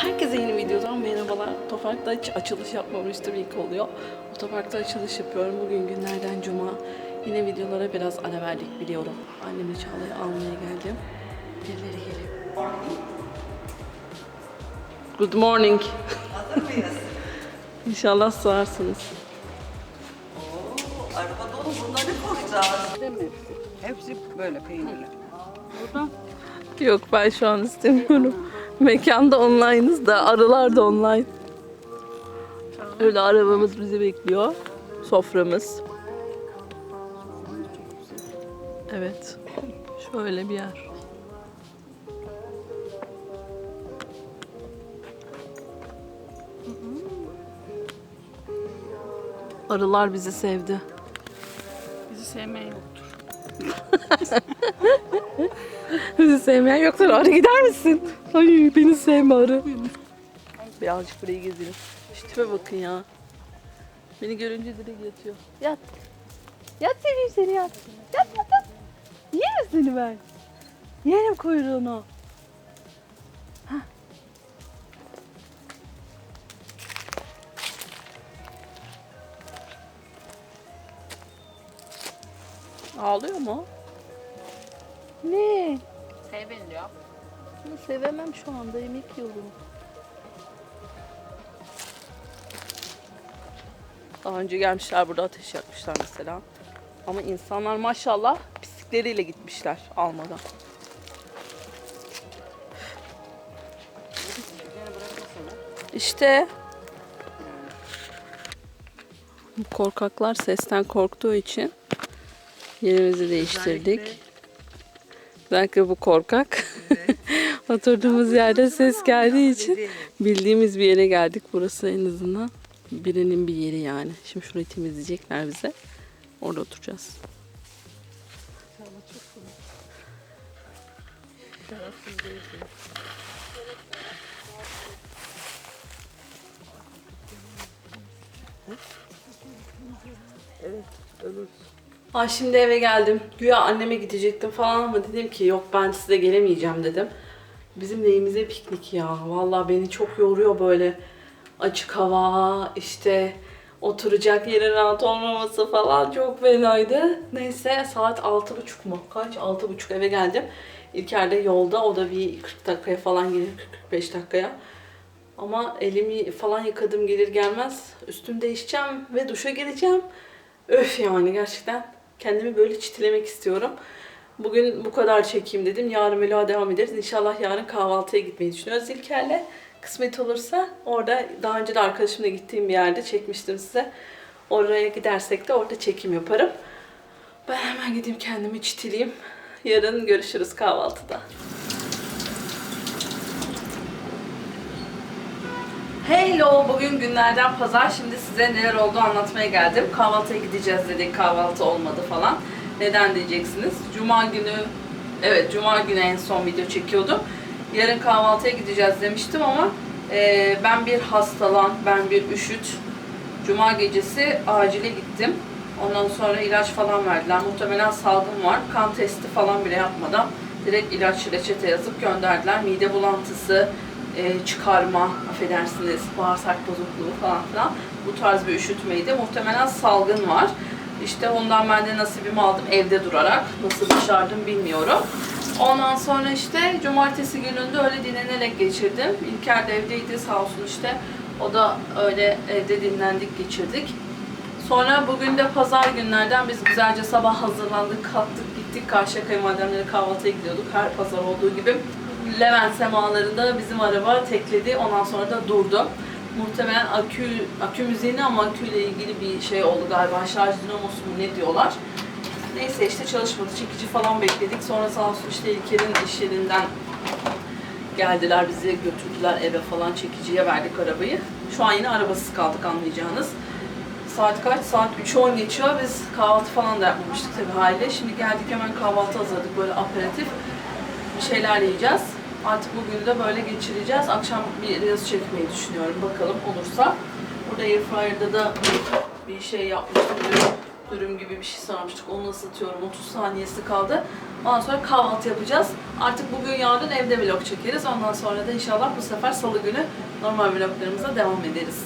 Herkese yeni videodan merhabalar. Otoparkta açılış yapmamıştım ilk oluyor. Otoparkta açılış yapıyorum. Bugün günlerden cuma. Yine videolara biraz ara verdik biliyorum. Annemi Çağla'yı almaya geldim. Birileri geliyor. Good morning. Hazır mıyız? İnşallah sığarsınız. Oo, araba dolu. Bunları koyacağız. Hepsi böyle peynirli. Yok ben şu an istemiyorum. Mekanda online'ız da arılar da online. Öyle arabamız bizi bekliyor. Soframız. Evet. Şöyle bir yer. Arılar bizi sevdi. Bizi sevmeyen yoktur. Bizi sevmeyen yoktur. Arı gider misin? Ay beni sevme arı. Birazcık burayı gezelim. Şu tipe bakın ya. Beni görünce direkt yatıyor. Yat. Yat seveyim seni yat. Yat yat yat. Yerim seni ben. Yerim kuyruğunu. Hah. Ağlıyor mu? Ne? Sev beni diyor. Bunu sevemem şu anda yemek yiyorum. Daha önce gelmişler burada ateş yakmışlar mesela. Ama insanlar maşallah pislikleriyle gitmişler almadan. İşte bu korkaklar sesten korktuğu için yerimizi değiştirdik. Belki bu korkak. Oturduğumuz yerde ses geldiği için bildiğimiz bir yere geldik. Burası en azından birinin bir yeri yani. Şimdi şurayı temizleyecekler bize. Orada oturacağız. Ay şimdi eve geldim. Güya anneme gidecektim falan ama dedim ki yok ben size gelemeyeceğim dedim. Bizim neyimize piknik ya. Vallahi beni çok yoruyor böyle açık hava, işte oturacak yerin rahat olmaması falan çok fenaydı. Neyse saat altı buçuk mu? Kaç? Altı buçuk eve geldim. İlker de yolda. O da bir 40 dakikaya falan gelir. 45 dakikaya. Ama elimi falan yıkadım gelir gelmez. Üstüm değişeceğim ve duşa gireceğim. Öf yani gerçekten kendimi böyle çitilemek istiyorum. Bugün bu kadar çekeyim dedim. Yarın vloga devam ederiz. İnşallah yarın kahvaltıya gitmeyi düşünüyoruz İlker'le. Kısmet olursa orada daha önce de arkadaşımla gittiğim bir yerde çekmiştim size. Oraya gidersek de orada çekim yaparım. Ben hemen gideyim kendimi çitileyim. Yarın görüşürüz kahvaltıda. Hello, bugün günlerden pazar. Şimdi size neler oldu anlatmaya geldim. Kahvaltıya gideceğiz dedik, kahvaltı olmadı falan. Neden diyeceksiniz? Cuma günü, evet Cuma günü en son video çekiyordum. Yarın kahvaltıya gideceğiz demiştim ama e, ben bir hastalan, ben bir üşüt. Cuma gecesi acile gittim. Ondan sonra ilaç falan verdiler. Muhtemelen salgın var. Kan testi falan bile yapmadan direkt ilaç reçete yazıp gönderdiler. Mide bulantısı, e, çıkarma, affedersiniz, bağırsak bozukluğu falan filan. Bu tarz bir üşütmeydi. Muhtemelen salgın var. İşte ondan ben de nasibimi aldım evde durarak. Nasıl başardım bilmiyorum. Ondan sonra işte cumartesi gününde öyle dinlenerek geçirdim. İlker de evdeydi sağ olsun işte. O da öyle evde dinlendik geçirdik. Sonra bugün de pazar günlerden biz güzelce sabah hazırlandık, kalktık, gittik. Karşıya kayınvalidemlere kahvaltıya gidiyorduk. Her pazar olduğu gibi. Levent semalarında bizim araba tekledi. Ondan sonra da durdu. Muhtemelen akü, akü müziğini ama aküyle ilgili bir şey oldu galiba. Şarj dinamosu mu ne diyorlar. Neyse işte çalışmadı. Çekici falan bekledik. Sonra sağ olsun işte İlker'in iş yerinden geldiler bizi götürdüler eve falan çekiciye verdik arabayı. Şu an yine arabasız kaldık anlayacağınız. Saat kaç? Saat 3'ü 10 geçiyor. Biz kahvaltı falan da yapmamıştık tabii haliyle. Şimdi geldik hemen kahvaltı hazırladık böyle aperatif. Bir şeyler yiyeceğiz. Artık bugün de böyle geçireceğiz. Akşam bir reels çekmeyi düşünüyorum. Bakalım olursa. Burada Airfryer'da da bir şey yapmıştım. Dün dürüm gibi bir şey sarmıştık. Onu ısıtıyorum. 30 saniyesi kaldı. Ondan sonra kahvaltı yapacağız. Artık bugün yarın evde vlog çekeriz. Ondan sonra da inşallah bu sefer salı günü normal vloglarımıza devam ederiz.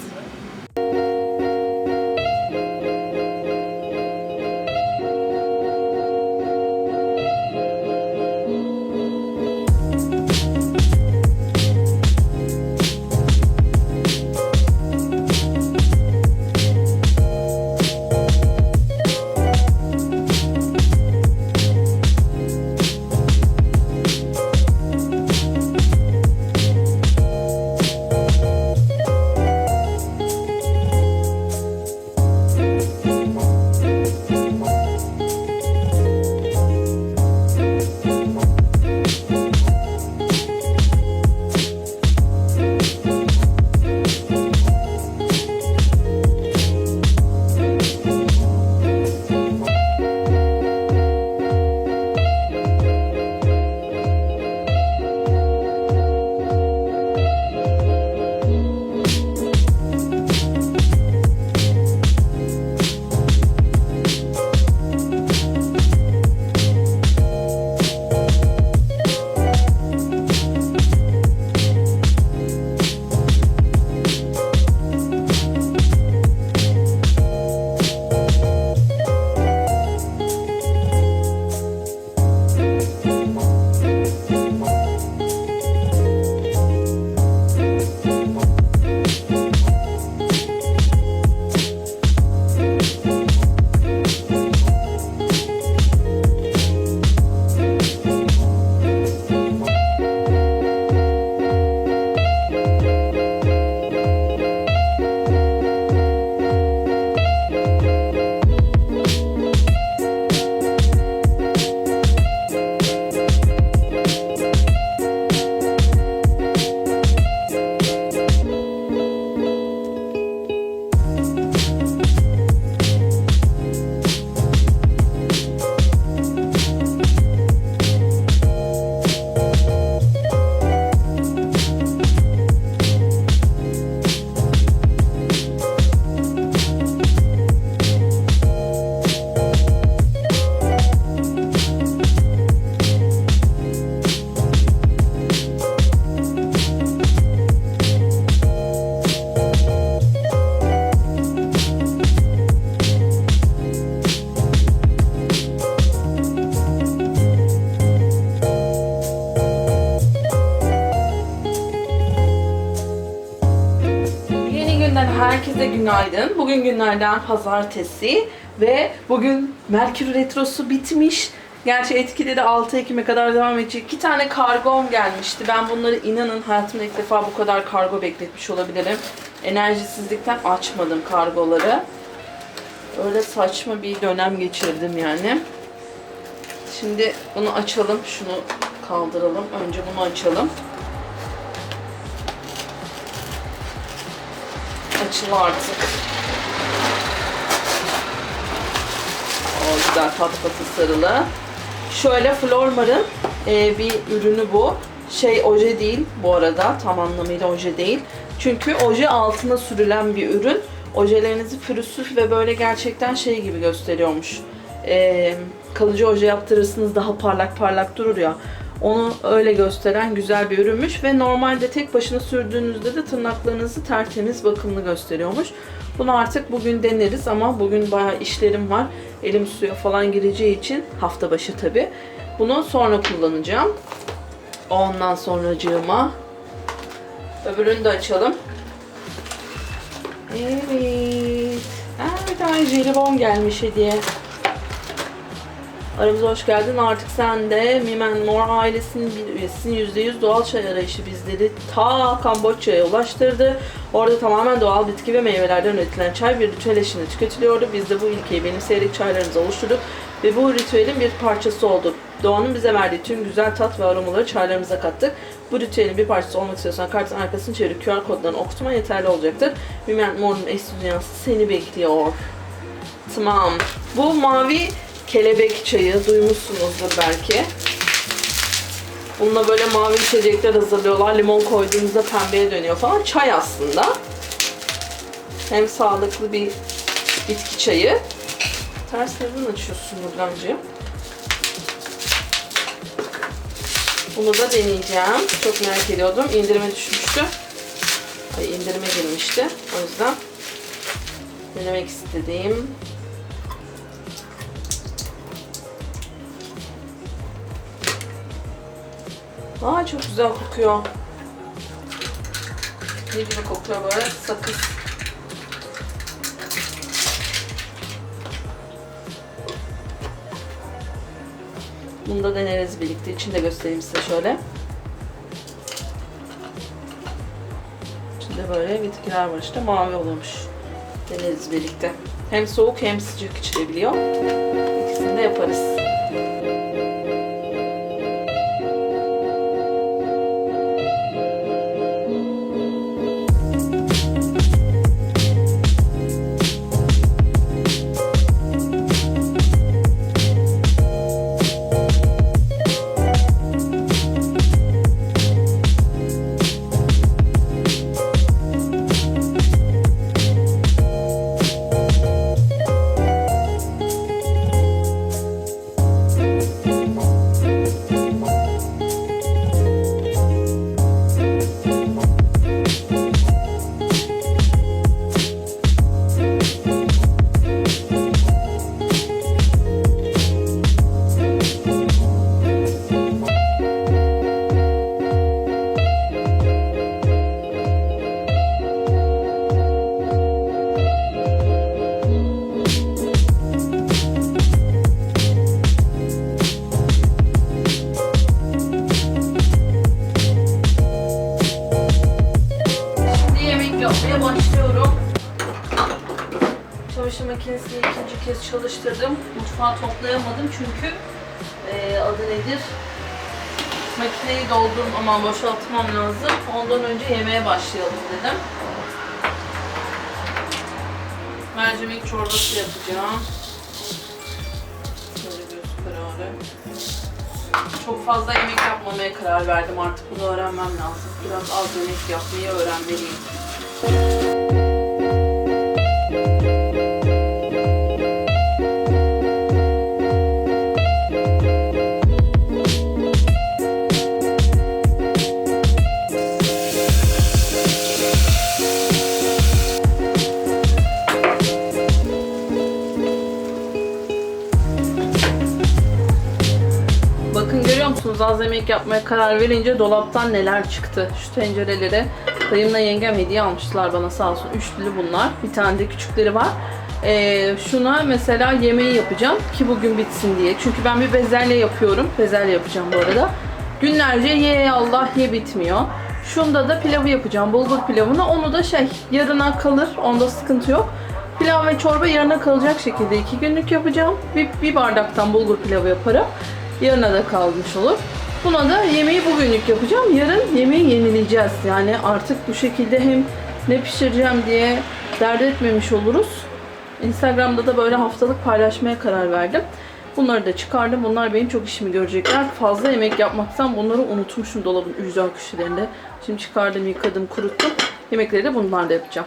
Günaydın. Bugün günlerden pazartesi ve bugün Merkür Retrosu bitmiş. Gerçi etkileri 6 Ekim'e kadar devam edecek. İki tane kargom gelmişti. Ben bunları inanın hayatımda ilk defa bu kadar kargo bekletmiş olabilirim. Enerjisizlikten açmadım kargoları. Öyle saçma bir dönem geçirdim yani. Şimdi bunu açalım. Şunu kaldıralım. Önce bunu açalım. Açıl artık. O güzel pat patı sarılı. Şöyle Flormar'ın e, bir ürünü bu. Şey oje değil bu arada. Tam anlamıyla oje değil. Çünkü oje altına sürülen bir ürün. Ojelerinizi pürüzsüz ve böyle gerçekten şey gibi gösteriyormuş. E, kalıcı oje yaptırırsınız daha parlak parlak durur ya. Onu öyle gösteren güzel bir ürünmüş ve normalde tek başına sürdüğünüzde de tırnaklarınızı tertemiz bakımlı gösteriyormuş. Bunu artık bugün deneriz ama bugün bayağı işlerim var. Elim suya falan gireceği için hafta başı tabi. Bunu sonra kullanacağım. Ondan sonracığıma öbürünü de açalım. Evet. Bir tane jelibon gelmiş hediye. Aramıza hoş geldin. Artık sen de Mimen Mor ailesinin bir üyesisin. %100 doğal çay arayışı bizleri ta Kamboçya'ya ulaştırdı. Orada tamamen doğal bitki ve meyvelerden üretilen çay bir ritüel eşliğinde tüketiliyordu. Biz de bu ilkeyi benimseyerek çaylarımızı oluşturduk ve bu ritüelin bir parçası olduk. Doğanın bize verdiği tüm güzel tat ve aromaları çaylarımıza kattık. Bu ritüelin bir parçası olmak istiyorsan kartın arkasını çevirip QR kodlarını okutman yeterli olacaktır. Mimen Mor'un eş dünyası seni bekliyor. Tamam. Bu mavi kelebek çayı duymuşsunuzdur belki. Bununla böyle mavi içecekler hazırlıyorlar. Limon koyduğunuzda pembeye dönüyor falan. Çay aslında. Hem sağlıklı bir bitki çayı. Ters neden açıyorsun Nurlancığım? Bunu da deneyeceğim. Çok merak ediyordum. İndirime düşmüştü. Ay indirime girmişti. O yüzden denemek istedim. Aa çok güzel kokuyor. Ne gibi kokuyor böyle? Sakız. Bunu da deneriz birlikte. İçini de göstereyim size şöyle. İçinde böyle bitkiler var işte. Mavi olmuş. Deneriz birlikte. Hem soğuk hem sıcak içilebiliyor. İkisini de yaparız. Çalıştırdım. Mutfağı toplayamadım çünkü eee, adı nedir? Makineyi doldurdum ama boşaltmam lazım. Ondan önce yemeğe başlayalım dedim. Mercimek çorbası yapacağım. Şöyle. Çok fazla yemek yapmamaya karar verdim artık bunu öğrenmem lazım. Biraz az yemek yapmayı öğrenmeliyim. Yemek yapmaya karar verince dolaptan neler çıktı. Şu tencereleri dayımla yengem hediye almışlar bana sağ olsun. Üçlü bunlar. Bir tane de küçükleri var. Ee, şuna mesela yemeği yapacağım ki bugün bitsin diye. Çünkü ben bir bezelye yapıyorum. Bezelye yapacağım bu arada. Günlerce ye Allah ye bitmiyor. Şunda da pilavı yapacağım. Bulgur pilavını. Onu da şey yarına kalır. Onda sıkıntı yok. Pilav ve çorba yarına kalacak şekilde iki günlük yapacağım. Bir, bir bardaktan bulgur pilavı yaparım. Yarına da kalmış olur. Buna da yemeği bugünlük yapacağım. Yarın yemeği yenileyeceğiz. Yani artık bu şekilde hem ne pişireceğim diye dert etmemiş oluruz. Instagram'da da böyle haftalık paylaşmaya karar verdim. Bunları da çıkardım. Bunlar benim çok işimi görecekler. Fazla yemek yapmaktan bunları unutmuşum dolabın ücra köşelerinde. Şimdi çıkardım, yıkadım, kuruttum. Yemekleri de bunlarla yapacağım.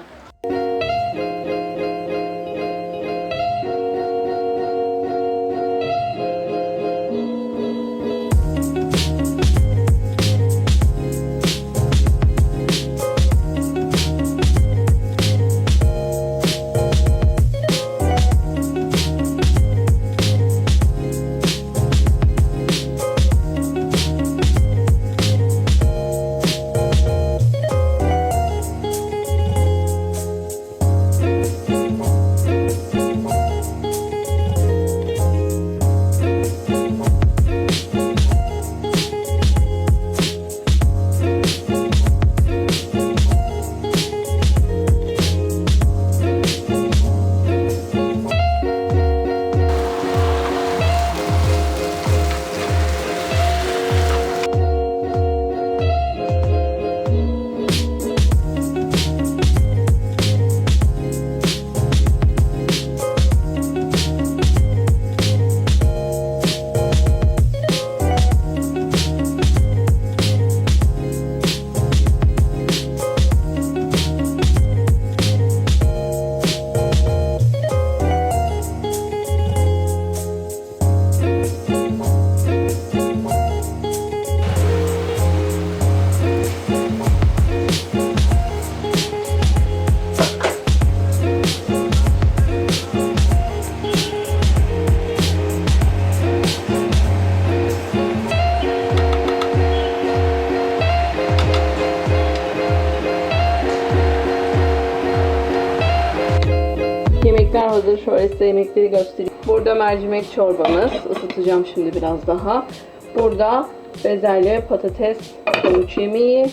Yemekleri göstereyim. Burada mercimek çorbamız. Isıtacağım şimdi biraz daha. Burada bezelye, patates, havuç yemeği.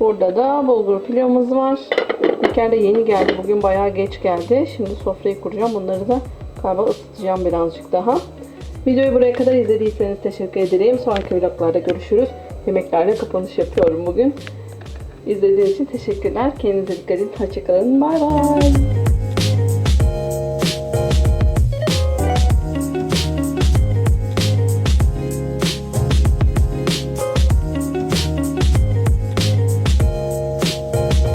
Burada da bulgur pilavımız var. İlker de yeni geldi. Bugün bayağı geç geldi. Şimdi sofrayı kuracağım. Bunları da galiba ısıtacağım birazcık daha. Videoyu buraya kadar izlediyseniz teşekkür ederim. Sonraki vloglarda görüşürüz. Yemeklerle kapanış yapıyorum bugün. İzlediğiniz için teşekkürler. Kendinize dikkat edin. Hoşçakalın. Bay bay.